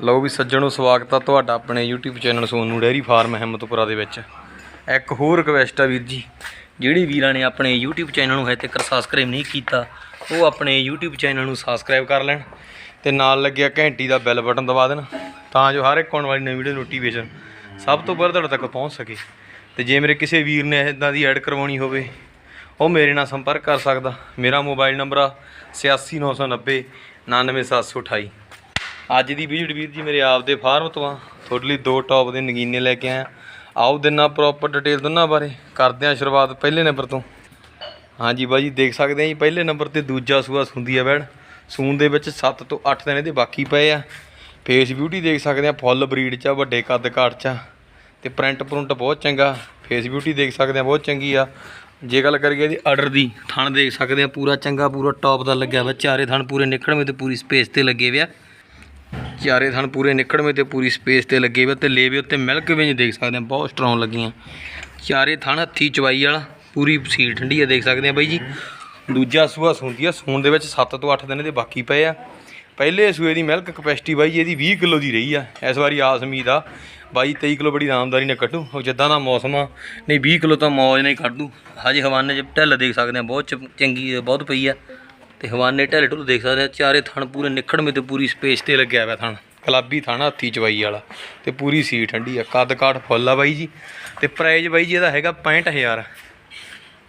ਲਓ ਵੀ ਸੱਜਣੋ, ਸਵਾਗਤ ਆ ਤੁਹਾਡਾ ਆਪਣੇ YouTube channel Sonu dairy farm Ahmadpura ਦੇ ਵਿੱਚ। ਇੱਕ ਹੋਰ ਰਿਕਵੈਸਟ ਆ ਵੀਰ ਜੀ, ਜਿਹੜੀ ਵੀਰਾਂ ਨੇ ਆਪਣੇ YouTube ਚੈਨਲ ਨੂੰ ਹਜੇ ਤੱਕ ਸਬਸਕ੍ਰਾਈਬ ਨਹੀਂ ਕੀਤਾ, ਉਹ ਆਪਣੇ YouTube ਚੈਨਲ ਨੂੰ ਸਬਸਕ੍ਰਾਈਬ ਕਰ ਲੈਣ ਤੇ ਨਾਲ ਲੱਗਿਆ ਘੰਟੀ ਦਾ ਬੈਲ ਬਟਨ ਦਬਾ ਦੇਣ, ਤਾਂ ਜੋ ਹਰ ਇੱਕ ਆਉਣ ਵਾਲੀ ਨਵੀਂ ਵੀਡੀਓ ਨੋਟੀਫਿਕੇਸ਼ਨ ਸਭ ਤੋਂ ਪਹਿਲਾਂ ਤੁਹਾਡੇ ਤੱਕ ਪਹੁੰਚ ਸਕੇ। ਤੇ ਜੇ ਮੇਰੇ ਕਿਸੇ ਵੀਰ ਨੇ ਇਦਾਂ ਦੀ ਐਡ ਕਰਵਾਉਣੀ ਹੋਵੇ, ਉਹ ਮੇਰੇ ਨਾਲ ਸੰਪਰਕ ਕਰ ਸਕਦਾ। ਮੇਰਾ ਮੋਬਾਈਲ ਨੰਬਰ ਆ 86990 99728 ਅੱਜ ਦੀ ਵੀਡੀਓ ਵੀਰ ਜੀ ਮੇਰੇ ਆਪ ਦੇ ਫਾਰਮ ਤੋਂ ਆ। ਤੁਹਾਡੇ ਲਈ ਦੋ ਟੌਪ ਦੇ ਨਗੀਨੇ ਲੈ ਕੇ ਆਇਆ। ਆਓ ਦਿਨਾ ਪ੍ਰੋਪਰ ਡਿਟੇਲ ਦੋਨਾਂ ਬਾਰੇ। ਕਰਦੇ ਆ ਸ਼ੁਰੂਆਤ ਪਹਿਲੇ ਨੰਬਰ ਤੋਂ। ਹਾਂਜੀ ਬਾਈ ਜੀ, ਦੇਖ ਸਕਦੇ ਆ ਜੀ, ਪਹਿਲੇ ਨੰਬਰ ਤੇ ਦੂਜਾ ਸੂਆ ਸੁੰਦੀ ਆ ਬੈਣ ਸੂਨ ਦੇ ਵਿੱਚ 7 ਤੋਂ 8 ਦਿਨ ਇਹਦੇ ਬਾਕੀ ਪਏ ਆ। ਫੇਸ ਬਿਊਟੀ ਦੇਖ ਸਕਦੇ ਆ ਫੁੱਲ ਬਰੀਡ ਚ ਆ, ਵੱਡੇ ਕੱਦ ਕਾਟ ਚ ਆ। ਤੇ ਪ੍ਰਿੰਟ ਪ੍ਰਿੰਟ ਬਹੁਤ ਚੰਗਾ। ਫੇਸ ਬਿਊਟੀ ਦੇਖ ਸਕਦੇ ਆ, ਬਹੁਤ ਚੰਗੀ ਆ। ਜੇ ਗੱਲ ਕਰੀਏ ਇਹਦੀ ਆਰਡਰ ਦੀ, ਥਣ ਦੇਖ ਸਕਦੇ ਆ, ਪੂਰਾ ਚੰਗਾ, ਪੂਰਾ ਟੌਪ ਦਾ ਲੱਗਿਆ ਵਾ ਚਾਰੇ ਥਣ ਪੂਰੇ ਨਿਕਲਵੇਂ ਤੇ ਪੂਰੀ ਸਪੇਸ ਤੇ ਲੱਗੇ ਵਿਆ ਚਾਰੇ ਥਣ ਪੂਰੇ ਨਿਕਲਵੇਂ ਤੇ ਪੂਰੀ ਸਪੇਸ ਤੇ ਲੱਗੇ ਵੇ ਤੇ ਲੇਵੇ ਉੱਤੇ ਮਿਲਕ ਵੇਜ ਦੇਖ ਸਕਦੇ ਆ ਬਹੁਤ ਸਟਰੋਂਗ ਲੱਗੀਆਂ। ਚਾਰੇ ਥਣ ਹੱਥੀ ਚਵਾਈ ਵਾਲਾ, ਪੂਰੀ ਸੀਲ ਠੰਡੀ ਆ ਦੇਖ ਸਕਦੇ ਆ ਬਾਈ ਜੀ। ਦੂਜਾ ਸੂਆ ਸੁੰਦੀ ਆ, ਸੂਣ ਦੇ ਵਿੱਚ 7 ਤੋਂ 8 ਦਿਨ ਇਹਦੇ ਬਾਕੀ ਪਏ ਆ। ਪਹਿਲੇ ਸੂਏ ਦੀ ਮਿਲਕ ਕਪੈਸਿਟੀ ਬਾਈ ਜੀ ਇਹਦੀ 20 ਕਿਲੋ ਦੀ ਰਹੀ ਆ। ਇਸ ਵਾਰੀ ਆਸ ਉਮੀਦ ਆ, ਬਾਈ 23 ਕਿਲੋ ਬੜੀ ਆਰਾਮਦਾਰੀ ਨਾਲ ਕੱਢੂ। ਉਹ ਜਿੱਦਾਂ ਦਾ ਮੌਸਮ ਆ, ਨਹੀਂ 20 ਕਿਲੋ ਤਾਂ ਮੌਜ ਨਾਲ ਹੀ ਕੱਢ ਦੂ। ਹਜੇ ਹਵਾਨੇ 'ਚ ਢਿੱਲ ਦੇਖ ਸਕਦੇ ਆ, ਬਹੁਤ ਚੰਗੀ, ਬਹੁਤ ਪਈ ਆ। ਤੇ ਹਵਾਨੇ ਢਿੱਲ ਢੁਲ ਦੇਖ ਸਕਦੇ ਆ, ਚਾਰੇ ਥਣ ਪੂਰੇ ਨਿਖੜਵੇਂ ਤੇ ਪੂਰੀ ਸਪੇਸ ਤੇ ਲੱਗਿਆ ਹੋਇਆ ਥਣ। ਗੁਲਾਬੀ ਥਣ ਹੱਥੀ ਚਵਾਈ ਵਾਲਾ ਤੇ ਪੂਰੀ ਸੀ ਠੰਡੀ ਆ ਕੱਦ ਕਾਠ ਫੁੱਲ ਆ ਬਾਈ ਜੀ। ਤੇ ਪ੍ਰਾਈਜ਼ ਬਾਈ ਜੀ ਇਹਦਾ ਹੈਗਾ 65000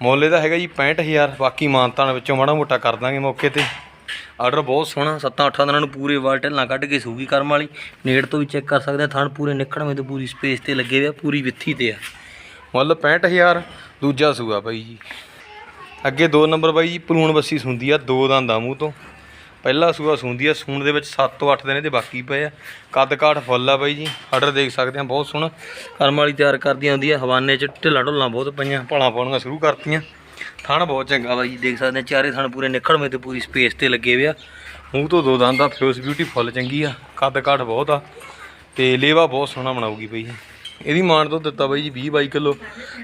ਮੁੱਲ ਇਹਦਾ ਹੈਗਾ ਜੀ 65000 ਬਾਕੀ ਮਾਨਤਾਨ ਵਿੱਚੋਂ ਮਾੜਾ ਮੋਟਾ ਕਰ ਦਾਂਗੇ ਮੌਕੇ ਤੇ। ਆਰਡਰ ਬਹੁਤ ਸੋਹਣਾ 7-8 ਦਿਨਾਂ ਨੂੰ ਪੂਰੇ ਵਾਲ ਢਿੱਲਾਂ ਕੱਢ ਕੇ ਸੂਗੀ ਕਰਮ ਵਾਲੀ। ਨੇੜ ਤੋਂ ਵੀ ਚੈੱਕ ਕਰ ਸਕਦੇ ਆ, ਥਣ ਪੂਰੇ ਨਿਕਲਵੇਂ ਤੇ ਪੂਰੀ ਸਪੇਸ ਤੇ ਲੱਗੇ ਹੋਏ ਪੂਰੀ ਵਿੱਥੀ ਤੇ ਆ। ਮੁੱਲ 65000 ਦੂਜਾ ਸੂਆ ਬਾਈ ਜੀ। ਅੱਗੇ ਦੋ ਨੰਬਰ ਬਾਈ ਜੀ ਪਲੂਣ ਬੱਸੀ ਸੁੰਦੀ ਆ, ਦੋ ਦੰਦਾਂ ਮੂੰਹ ਤੋਂ। ਪਹਿਲਾ ਸੂਆ ਸੁੰਦੀ ਆ, ਸੂਣ ਦੇ ਵਿੱਚ 7 ਤੋਂ 8 ਦਿਨ ਇਹਦੇ ਬਾਕੀ ਪਏ ਆ। ਕੱਦ ਕਾਠ ਫੁੱਲ ਆ ਬਾਈ ਜੀ ਆਰਡਰ ਦੇਖ ਸਕਦੇ ਆ, ਬਹੁਤ ਸੋਹਣਾ। ਕਰਮ ਵਾਲੀ ਤਿਆਰ ਕਰਦੀ ਆਉਂਦੀ ਆ, ਹਵਾਨੇ 'ਚ ਢਿੱਲਾਂ ਢੁੱਲਾਂ ਬਹੁਤ ਪਈਆਂ, ਭਲਾਂ ਪਾਉਣੀਆਂ ਸ਼ੁਰੂ ਕਰਤੀਆਂ। ਥਣ ਬਹੁਤ ਚੰਗਾ ਬਾਈ ਜੀ, ਦੇਖ ਸਕਦੇ ਆ, ਚਾਰੇ ਥਣ ਪੂਰੇ ਨਿਕਲਵੇਂ ਤੇ ਪੂਰੀ ਸਪੇਸ ਤੇ ਲੱਗੇ ਹੋਏ ਆ। ਮੂੰਹ ਤੋਂ ਦੋ ਦੰਦ ਆ ਫਿਓਸ ਬਿਊਟੀ ਫੁੱਲ ਚੰਗੀ ਆ, ਕੱਦ ਕਾਠ ਬਹੁਤ ਆ, ਤੇ ਲੇਵਾ ਬਹੁਤ ਸੋਹਣਾ ਬਣਾਉਗੀ ਬਾਈ ਜੀ। ਇਹਦੀ ਮਾਨ ਤੋਂ ਦਿੱਤਾ ਬਾਈ ਜੀ 20 22 ਕਿਲੋ,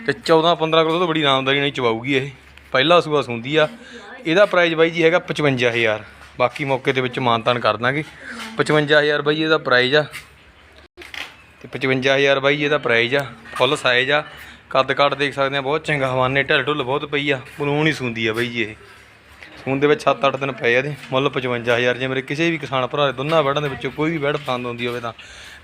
ਤੇ 14 15 ਕਿਲੋ ਤੋਂ ਬੜੀ ਆਰਾਮਦਾਰੀ ਨਾਲ ਹੀ ਚਵਾਊਗੀ ਇਹ। ਪਹਿਲਾ ਸੂਆ ਸੁੰਦੀ ਆ। ਇਹਦਾ ਪ੍ਰਾਈਜ਼ ਬਾਈ ਜੀ ਹੈਗਾ 55000 ਬਾਕੀ ਮੌਕੇ ਦੇ ਵਿੱਚ ਮਾਨਤਾਨ ਕਰ ਦਾਂਗੇ। 55000 ਬਾਈ ਇਹਦਾ ਪ੍ਰਾਈਜ਼ ਆ। ਤੇ 55000 ਬਾਈ ਇਹਦਾ ਪ੍ਰਾਈਜ਼ ਆ। ਫੁੱਲ ਸਾਈਜ਼ ਆ। ਕੱਦ ਕੱਟ ਦੇਖ ਸਕਦੇ ਆ। ਬਹੁਤ ਚੰਗਾ ਹਵਾਨੇ ਢਿੱਲ ਢੁੱਲ ਬਹੁਤ ਪਈ ਆ। ਬਲੂਨ ਹੀ ਸੁੰਦੀ ਆ ਬਾਈ ਜੀ ਇਹ। ਸੂਣ ਦੇ ਵਿੱਚ 7-8 ਦਿਨ ਪਏ ਆ ਇਹਦੇ, ਮੁੱਲ 55000 ਜੇ ਮੇਰੇ ਕਿਸੇ ਵੀ ਕਿਸਾਨ ਭਰਾ ਦੇ ਦੋਨਾਂ ਬੈੜਾਂ ਦੇ ਵਿੱਚੋਂ ਕੋਈ ਵੀ ਬੈੜ ਪਸੰਦ ਆਉਂਦੀ ਹੋਵੇ ਤਾਂ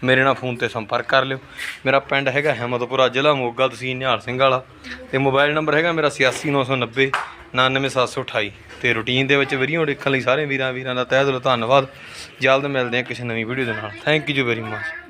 ਮੇਰੇ ਨਾਲ ਫੋਨ ਤੇ ਸੰਪਰਕ ਕਰ ਲਿਓ। ਮੇਰਾ ਪਿੰਡ ਹੈਗਾ ਹਿੰਮਤਪੁਰਾ ਜ਼ਿਲ੍ਹਾ ਮੋਗਾ, ਤਹਿਸੀਲ ਨਿਹਾਲ ਸਿੰਘ ਵਾਲਾ। ਤੇ ਮੋਬਾਈਲ ਨੰਬਰ ਹੈਗਾ ਮੇਰਾ 86990 99728 ਤੇ ਰੂਟੀਨ ਦੇ ਵਿੱਚ ਵੀਡੀਓ ਦੇਖਣ ਲਈ ਸਾਰੇ ਵੀਰਾਂ ਵੀਰਾਂ ਦਾ ਤਹਿ ਦਿਲੋਂ ਧੰਨਵਾਦ। ਜਲਦ ਮਿਲਦੇ ਹਾਂ ਕਿਸੇ ਨਵੀਂ ਵੀਡੀਓ ਦੇ ਨਾਲ। Thank you very much